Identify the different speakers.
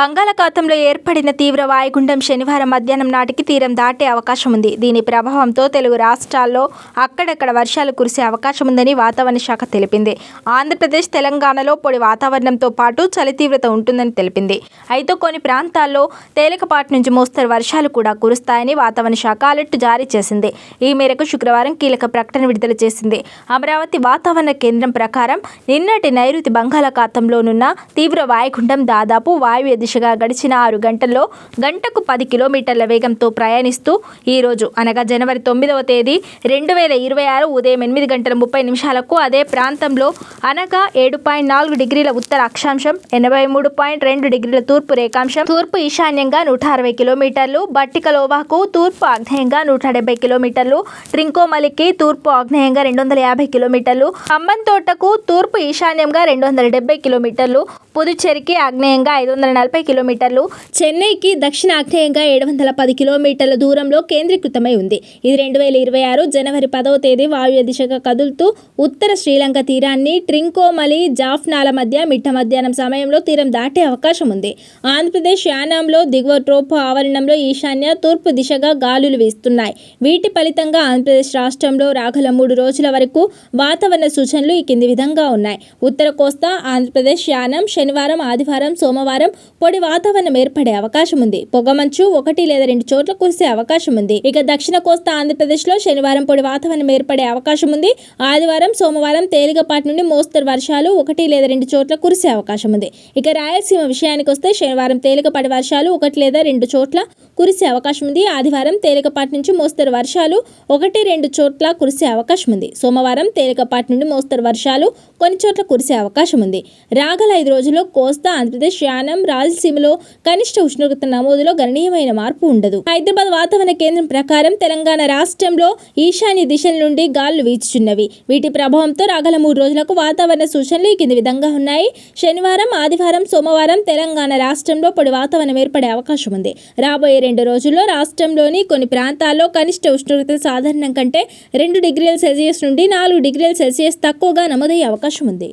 Speaker 1: బంగాళాఖాతంలో ఏర్పడిన తీవ్ర వాయుగుండం శనివారం మధ్యాహ్నం నాటికి తీరం దాటే అవకాశం ఉంది దీని ప్రభావంతో తెలుగు రాష్ట్రాల్లో అక్కడక్కడ వర్షాలు కురిసే అవకాశం ఉందని వాతావరణ శాఖ తెలిపింది. ఆంధ్రప్రదేశ్ తెలంగాణలో పొడి వాతావరణంతో పాటు చలి తీవ్రత ఉంటుందని తెలిపింది. అయితే కొన్ని ప్రాంతాల్లో తేలికపాటి నుంచి మోస్తరు వర్షాలు కూడా కురుస్తాయని వాతావరణ శాఖ అలర్ట్ జారీ చేసింది. ఈ మేరకు శుక్రవారం కీలక ప్రకటన విడుదల చేసింది. అమరావతి వాతావరణ కేంద్రం ప్రకారం నిన్నటి నైరుతి బంగాళాఖాతంలోనున్న తీవ్ర వాయుగుండం దాదాపు వాయువ్య దిశగా గడిచిన ఆరు గంటల్లో గంటకు పది కిలోమీటర్ల వేగంతో ప్రయాణిస్తూ ఈ రోజు అనగా జనవరి తొమ్మిదవ తేదీ రెండు వేల ఇరవై ఆరు ఉదయం ఎనిమిది గంటల ముప్పై నిమిషాలకు అదే ప్రాంతంలో అనగా ఏడు పాయింట్ నాలుగు డిగ్రీల ఉత్తర అక్షాంశం ఎనభై మూడు పాయింట్ రెండు డిగ్రీల తూర్పు రేఖాంశం తూర్పు ఈశాన్యంగా నూట అరవై కిలోమీటర్లు బట్టికలోవాకు తూర్పు ఆగ్నేయంగా నూట డెబ్బై కిలోమీటర్లు ట్రింకోమలికి తూర్పు ఆగ్నేయంగా రెండు వందల యాభై కిలోమీటర్లు తోటకు తూర్పు ఈశాన్యంగా రెండు వందల డెబ్బై కిలోమీటర్లు పుదుచ్చేరికి ఆగ్నేయంగా ఐదు వందల నలభై కిలోమీటర్లు చెన్నైకి దక్షిణ ఆగ్నేయంగా ఏడు వందల పది కిలోమీటర్ల దూరంలో కేంద్రీకృతమై ఉంది. ఇది రెండు వేల ఇరవై ఆరు జనవరి పదవ తేదీ వాయువ్య దిశగా కదులుతూ ఉత్తర శ్రీలంక తీరాన్ని ట్రింకోమలి జాఫ్నాల మధ్య మిట్ట మధ్యాహ్నం సమయంలో తీరం దాటే అవకాశం ఉంది. ఆంధ్రప్రదేశ్ యానాంలో దిగువ ట్రోపు ఆవరణంలో ఈశాన్య తూర్పు దిశగా గాలులు వీస్తున్నాయి. వీటి ఫలితంగా ఆంధ్రప్రదేశ్ రాష్ట్రంలో రాగల మూడు రోజుల వరకు వాతావరణ సూచనలు ఈ కింది విధంగా ఉన్నాయి. ఉత్తర కోస్తా ఆంధ్రప్రదేశ్ యానం శనివారం ఆదివారం సోమవారం పొడి వాతావరణం ఏర్పడే అవకాశం ఉంది పొగమంచు ఒకటి లేదా రెండు చోట్ల కురిసే అవకాశం ఉంది ఇక దక్షిణ కోస్తా ఆంధ్రప్రదేశ్లో శనివారం పొడి వాతావరణం ఏర్పడే అవకాశం ఉంది ఆదివారం సోమవారం తేలికపాటి నుండి మోస్తరు వర్షాలు ఒకటి లేదా రెండు చోట్ల కురిసే అవకాశం ఉంది ఇక రాయలసీమ విషయానికి వస్తే శనివారం తేలికపాటి వర్షాలు ఒకటి లేదా రెండు చోట్ల కురిసే అవకాశం ఉంది ఆదివారం తేలికపాటి నుంచి మోస్తరు వర్షాలు ఒకటి రెండు చోట్ల కురిసే అవకాశం ఉంది సోమవారం తేలికపాటి నుండి మోస్తరు వర్షాలు కొన్ని చోట్ల కురిసే అవకాశం ఉంది రాగల ఐదు రోజుల్లో కోస్తా ఆంధ్రప్రదేశ్ యానం రాయలసీమలో కనిష్ట ఉష్ణోగ్రత నమోదులో గణనీయమైన మార్పు ఉండదు. హైదరాబాద్ వాతావరణ కేంద్రం ప్రకారం తెలంగాణ రాష్ట్రంలో ఈశాన్య దిశల నుండి గాలులు వీచుచున్నవి. వీటి ప్రభావంతో రాగల మూడు రోజులకు వాతావరణ సూచనలు ఈ కింది విధంగా ఉన్నాయి. శనివారం ఆదివారం సోమవారం తెలంగాణ రాష్ట్రంలో పొడి వాతావరణం ఏర్పడే అవకాశం ఉంది. రాబోయే రెండు రోజుల్లో రాష్ట్రంలోని కొన్ని ప్రాంతాల్లో కనిష్ట ఉష్ణోగ్రత సాధారణం కంటే రెండు డిగ్రీల సెల్సియస్ నుండి నాలుగు డిగ్రీల సెల్సియస్ తక్కువగా నమోదయ్యే అవకాశం ఉంది.